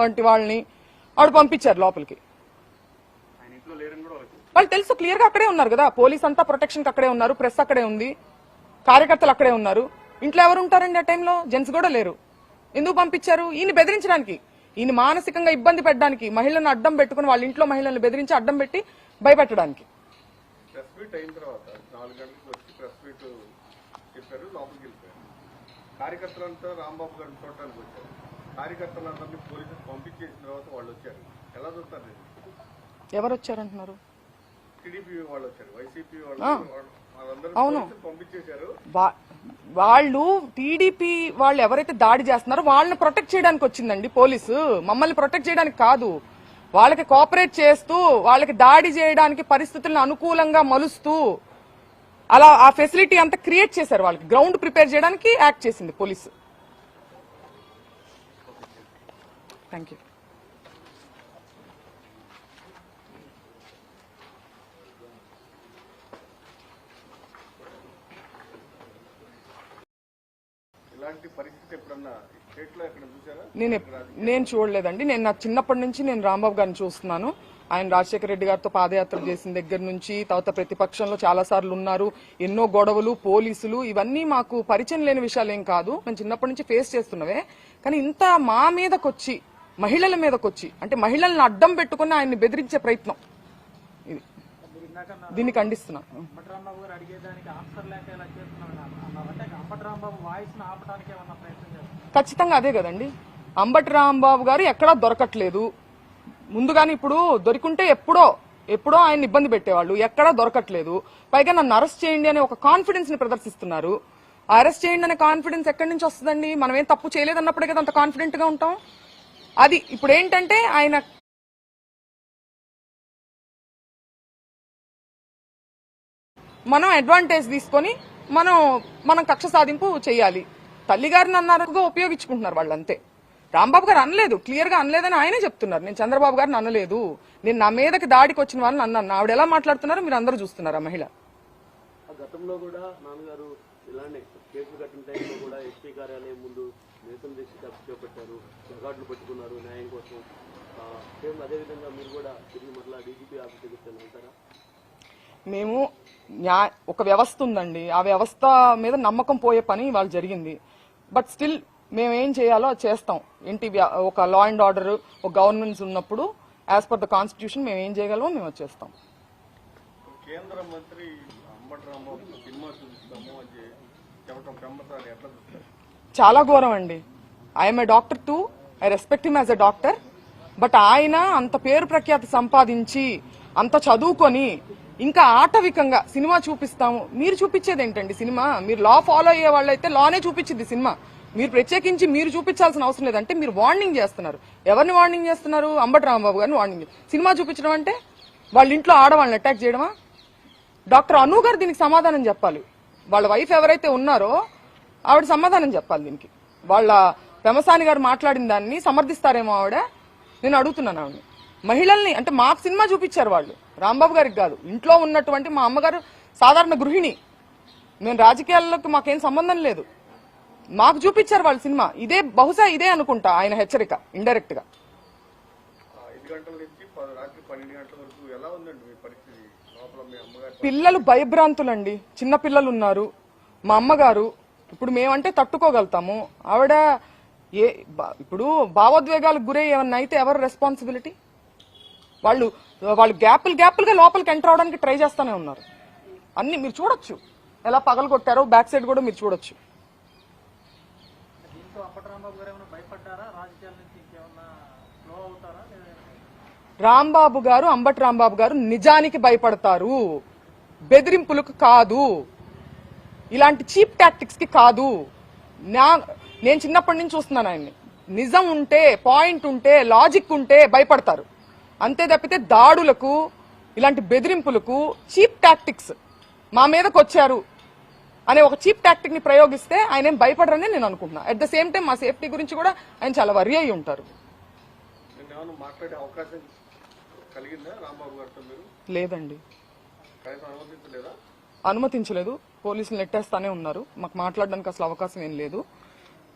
వంటి వాళ్ళని ఆవిడ పంపించారు లోపలికి. వాళ్ళు తెలుసు క్లియర్గా అక్కడే ఉన్నారు కదా. పోలీస్ అంతా ప్రొటెక్షన్ అక్కడే ఉన్నారు ప్రెస్ అక్కడే ఉంది కార్యకర్తలు అక్కడే ఉన్నారు. ఇంట్లో ఎవరు ఉంటారండి ఆ టైంలో? జెంట్స్ కూడా లేరు. ఎందుకు పంపించారు? ఈయన బెదిరించడానికి. ఈయన మానసికంగా ఇబ్బంది పెట్టడానికి. మహిళలను అడ్డం పెట్టుకుని వాళ్ళ ఇంట్లో మహిళలను బెదిరించి అడ్డం పెట్టి భయపెట్టడానికి. కార్యకర్తలంతా రాంబాబు గారిని చూడటానికి వచ్చారు. కార్యకర్తలందరినీ పోలీసులు పంపించేసిన తర్వాత వాళ్ళు వచ్చారు ఎలా చూస్తారు ఎవరు వచ్చారంటున్నారు టీడీపీ వాళ్ళు వచ్చారు వైసీపీ వాళ్ళు అవును. పంపించేశారు. వాళ్ళు టీడీపీ వాళ్ళు ఎవరైతే దాడి చేస్తున్నారో వాళ్ళని ప్రొటెక్ట్ చేయడానికి వచ్చిందండి పోలీసు. మమ్మల్ని ప్రొటెక్ట్ చేయడానికి కాదు. వాళ్ళకి కోఆపరేట్ చేస్తూ వాళ్ళకి దాడి చేయడానికి పరిస్థితులను అనుకూలంగా మలుస్తూ అలా ఆ ఫెసిలిటీ అంతా క్రియేట్ చేశారు వాళ్ళకి. గ్రౌండ్ ప్రిపేర్ చేయడానికి యాక్ట్ చేసింది పోలీసు. థ్యాంక్ యూ నేను నేను చూడలేదండి. నేను నా చిన్నప్పటి నుంచి నేను రాంబాబు గారిని చూస్తున్నాను. ఆయన రాజశేఖర రెడ్డి గారితో పాదయాత్ర చేసిన దగ్గర నుంచి తర్వాత ప్రతిపక్షంలో చాలా సార్లు ఉన్నారు. ఎన్నో గొడవలు పోలీసులు ఇవన్నీ మాకు పరిచయం లేని విషయాలు ఏం కాదు. మేము చిన్నప్పటి నుంచి ఫేస్ చేస్తున్నవే. కానీ ఇంత మా మీదకొచ్చి మహిళల మీదకొచ్చి అంటే మహిళల్ని అడ్డం పెట్టుకుని ఆయన్ని బెదిరించే ప్రయత్నం. ఇది. దీన్ని ఖండిస్తున్నాను అంబటరాంబాబు గారు అడిగేదానికి ఆన్సర్ లేక ఇలా చేస్తున్నాడు అన్నారంటే అంబటరాంబాబు వాయిస్ను ఆపడానికి ఏమన్నా ప్రయత్నం చేస్తున్నారు ఖచ్చితంగా అదే కదండి. అంబటి రాంబాబు గారు ఎక్కడా దొరకట్లేదు. ముందుగానే ఇప్పుడు దొరికింటే ఎప్పుడో ఎప్పుడో ఆయన ఇబ్బంది పెట్టేవాళ్ళు. ఎక్కడా దొరకట్లేదు. పైగా నన్ను అరెస్ట్ చేయండి అనే ఒక కాన్ఫిడెన్స్ని ప్రదర్శిస్తున్నారు. అరెస్ట్ చేయండి అనే కాన్ఫిడెన్స్ ఎక్కడి నుంచి వస్తుందండి? మనం ఏం తప్పు చేయలేదన్నప్పుడే కదా అంత కాన్ఫిడెంట్గా ఉంటాం? అది ఇప్పుడు ఏంటంటే ఆయన మనం అడ్వాంటేజ్ తీసుకొని మనం మనం కక్ష సాధింపు చేయాలి. తల్లిగారిని అన్నారుగా ఉపయోగించుకుంటున్నారు వాళ్ళు అంతే రాంబాబు గారు అనలేదు క్లియర్గా అనలేదని ఆయనే చెప్తున్నారు. నేను చంద్రబాబు గారిని అనలేదు. నేను నా మీదకి దాడికి వచ్చిన వాళ్ళని అన్నాను. ఆవిడ ఎలా మాట్లాడుతున్నారో మీరు అందరూ చూస్తున్నారు ఆ మహిళ గతంలో కూడా నాన్నగారు ఇలానే కేసులు కట్టిన టైంలో కూడా ఎస్పీ కార్యాలయం ముందు నిరసన దీక్ష చేపట్టారు రికార్డులు పట్టుకున్నారు న్యాయం కోసం. సేమ్ అదేవిధంగా మీరు కూడా తిరిగి మరలా డీజీపీ ఆఫీస్ దగ్గర వెళ్తారా మేము న్యా ఒక వ్యవస్థ ఉందండి. ఆ వ్యవస్థ మీద నమ్మకం పోయే పని వాళ్ళు జరిగింది. బట్ స్టిల్ మేము ఏం చేయాలో అది చేస్తాం. ఇంటి ఒక లా అండ్ ఆర్డర్ ఒక గవర్నమెంట్స్ ఉన్నప్పుడు యాజ్ పర్ ద కాన్స్టిట్యూషన్ మేము ఏం చేయగలమో మేము అది చేస్తాం. కేంద్ర మంత్రి అంబటి రాంబాబు సినిమా చూపిస్తాము అని చెప్పడం పెంపసాలి ఎట్లా చూస్తారు? చాలా ఘోరం అండి. I'm a doctor too I respect him as a doctor but ఆయన అంత పేరు ప్రఖ్యాతి సంపాదించి అంత చదువుకొని ఇంకా ఆటవికంగా సినిమా చూపిస్తాము. మీరు చూపించేది ఏంటండి సినిమా? మీరు లా ఫాలో అయ్యే వాళ్ళైతే లానే చూపించింది సినిమా. మీరు ప్రత్యేకించి మీరు చూపించాల్సిన అవసరం లేదంటే మీరు వార్నింగ్ చేస్తున్నారు. ఎవరిని వార్నింగ్ చేస్తున్నారు? అంబటి రాంబాబు గారిని వార్నింగ్ సినిమా చూపించడం అంటే వాళ్ళ ఇంట్లో ఆడవాళ్ళని అటాక్ చేయడమా? డాక్టర్ అను గారు దీనికి సమాధానం చెప్పాలి. వాళ్ళ వైఫ్ ఎవరైతే ఉన్నారో ఆవిడ సమాధానం చెప్పాలి దీనికి. వాళ్ళ పెమసాని గారు మాట్లాడిన దాన్ని సమర్థిస్తారేమో ఆవిడ? నేను అడుగుతున్నాను ఆవిడని. మహిళల్ని అంటే మాకు సినిమా చూపించారు వాళ్ళు. రాంబాబు గారికి కాదు. ఇంట్లో ఉన్నటువంటి మా అమ్మగారు సాధారణ గృహిణి. మేము రాజకీయాల్లోకి మాకేం సంబంధం లేదు. మాకు చూపించారు వాళ్ళ సినిమా. ఇదే బహుశా ఇదే అనుకుంటా ఆయన హెచ్చరిక ఇండైరెక్ట్గా గంటల నుంచి రాత్రి పన్నెండు గంటల వరకు ఎలా ఉందండి మీ పరిస్థితి? పిల్లలు భయభ్రాంతులండి. చిన్న పిల్లలు ఉన్నారు మా అమ్మగారు ఇప్పుడు మేమంటే తట్టుకోగలుగుతాము. ఆవిడ ఏ ఇప్పుడు భావోద్వేగాలకు గురై ఏమన్నా అయితే ఎవరు రెస్పాన్సిబిలిటీ వాళ్ళు వాళ్ళు గ్యాపులు గ్యాపులుగా లోపలికి ఎంటర్ అవడానికి ట్రై చేస్తానే ఉన్నారు. అన్ని మీరు చూడొచ్చు. ఎలా పగలు కొట్టారో బ్యాక్ సైడ్ కూడా మీరు చూడొచ్చు. రాంబాబు గారు అంబటి రాంబాబు గారు నిజానికి భయపడతారు. బెదిరింపులకు కాదు. ఇలాంటి చీప్ టాక్టిక్స్కి కాదు. నా నేను చిన్నప్పటి నుంచి చూస్తున్నాను ఆయన్ని. నిజం ఉంటే పాయింట్ ఉంటే లాజిక్ ఉంటే భయపడతారు. అంతే తప్పితే దాడులకు ఇలాంటి బెదిరింపులకు చీప్ టాక్టిక్స్ మా మీదకి వచ్చారు అనే ఒక చీప్ టాక్టిక్ని ప్రయోగిస్తే ఆయన ఏం భయపడరని నేను అనుకుంటున్నా. అట్ ద సేమ్ టైం మా సేఫ్టీ గురించి కూడా ఆయన చాలా వరి అయి ఉంటారు. మాట్లాడే అవకాశం కలిగిందా రాంబాబు గారితో మీరు? లేదండి. కనీసం అనుమతించలేదా? అనుమతించలేదు. పోలీసులు నెట్టేస్తానే ఉన్నారు. మాకు మాట్లాడడానికి అసలు అవకాశం ఏం లేదు.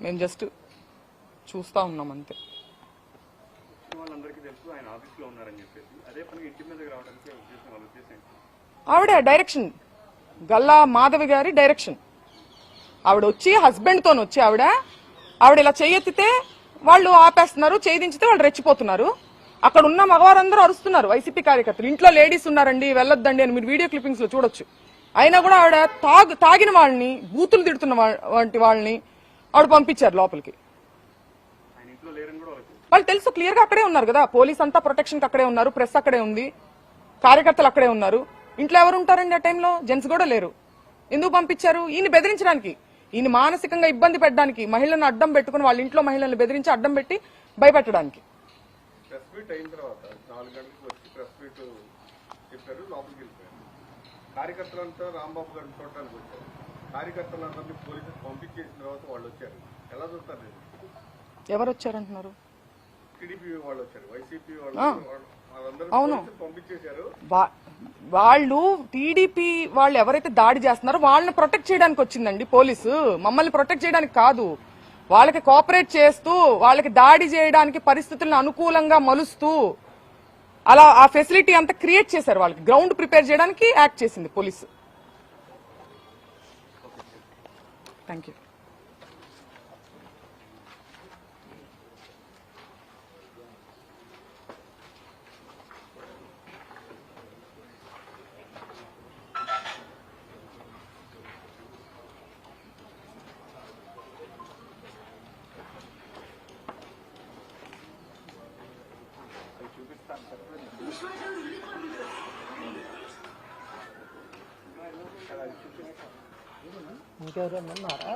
మేము జస్ట్ చూస్తా ఉన్నాం అంతే. తెలుసు ఆయన ఆఫీస్లో ఉన్నారని చెప్పేసి. అదే పనిగా ఇంటి మీదకి రావడానికి ఉద్దేశం వాళ్ళ ఉద్దేశం ఏంటి? ఆవిడ డైరెక్షన్. గల్లా మాధవి గారి డైరెక్షన్. ఆవిడ వచ్చి హస్బెండ్తో వచ్చి ఆవిడ ఆవిడ ఇలా చెయ్యెత్తితే వాళ్ళు ఆపేస్తున్నారు చేయించితే వాళ్ళు రెచ్చిపోతున్నారు. అక్కడ ఉన్న మగవారందరూ అరుస్తున్నారు వైసీపీ కార్యకర్తలు. ఇంట్లో లేడీస్ ఉన్నారండి వెళ్ళొద్దండి అని మీరు వీడియో క్లిప్పింగ్స్లో చూడొచ్చు. అయినా కూడా ఆవిడ తాగు తాగిన వాళ్ళని బూతులు తిడుతున్న వంటి వాళ్ళని ఆవిడ పంపించారు లోపలికి. వాళ్ళు తెలుసు క్లియర్గా అక్కడే ఉన్నారు కదా. పోలీస్ అంతా ప్రొటెక్షన్ అక్కడే ఉన్నారు ప్రెస్ అక్కడే ఉంది కార్యకర్తలు అక్కడే ఉన్నారు. ఇంట్లో ఎవరు ఉంటారండి ఆ టైంలో జెంట్స్ కూడా లేరు. ఎందుకు పంపించారు? ఈయన బెదిరించడానికి. ఈయన మానసికంగా ఇబ్బంది పెట్టడానికి. మహిళలను అడ్డం పెట్టుకుని వాళ్ళ ఇంట్లో మహిళలను బెదిరించి అడ్డం పెట్టి భయపెట్టడానికి. మీట్ అయిన తర్వాత నాలుగు గంటలకు వచ్చి ప్రెస్ మీట్ చెప్పారు లోపలికి వెళ్ళిపోయారు. కార్యకర్తలంతా రాంబాబు గారిని చూడటానికి వచ్చారు. కార్యకర్తలందరినీ పోలీసులు పంపించేసిన తర్వాత వాళ్ళు వచ్చారు. ఎలా చూస్తారు మీరు? ఎవరు వచ్చారంటున్నారు? టీడీపీ వాళ్ళు వచ్చారు వైసీపీ వాళ్ళు పంపించేశారు. వాళ్ళు టీడీపీ వాళ్ళు ఎవరైతే దాడి చేస్తున్నారో వాళ్ళని ప్రొటెక్ట్ చేయడానికి వచ్చిందండి పోలీసు. మమ్మల్ని ప్రొటెక్ట్ చేయడానికి కాదు. వాళ్ళకి కోఆపరేట్ చేస్తూ వాళ్ళకి దాడి చేయడానికి పరిస్థితులను అనుకూలంగా మలుస్తూ అలా ఆ ఫెసిలిటీ అంతా క్రియేట్ చేశారు వాళ్ళకి. గ్రౌండ్ ప్రిపేర్ చేయడానికి యాక్ట్ చేసింది పోలీసు థ్యాంక్ యూ ఇంకెవరైనా ఉన్నారా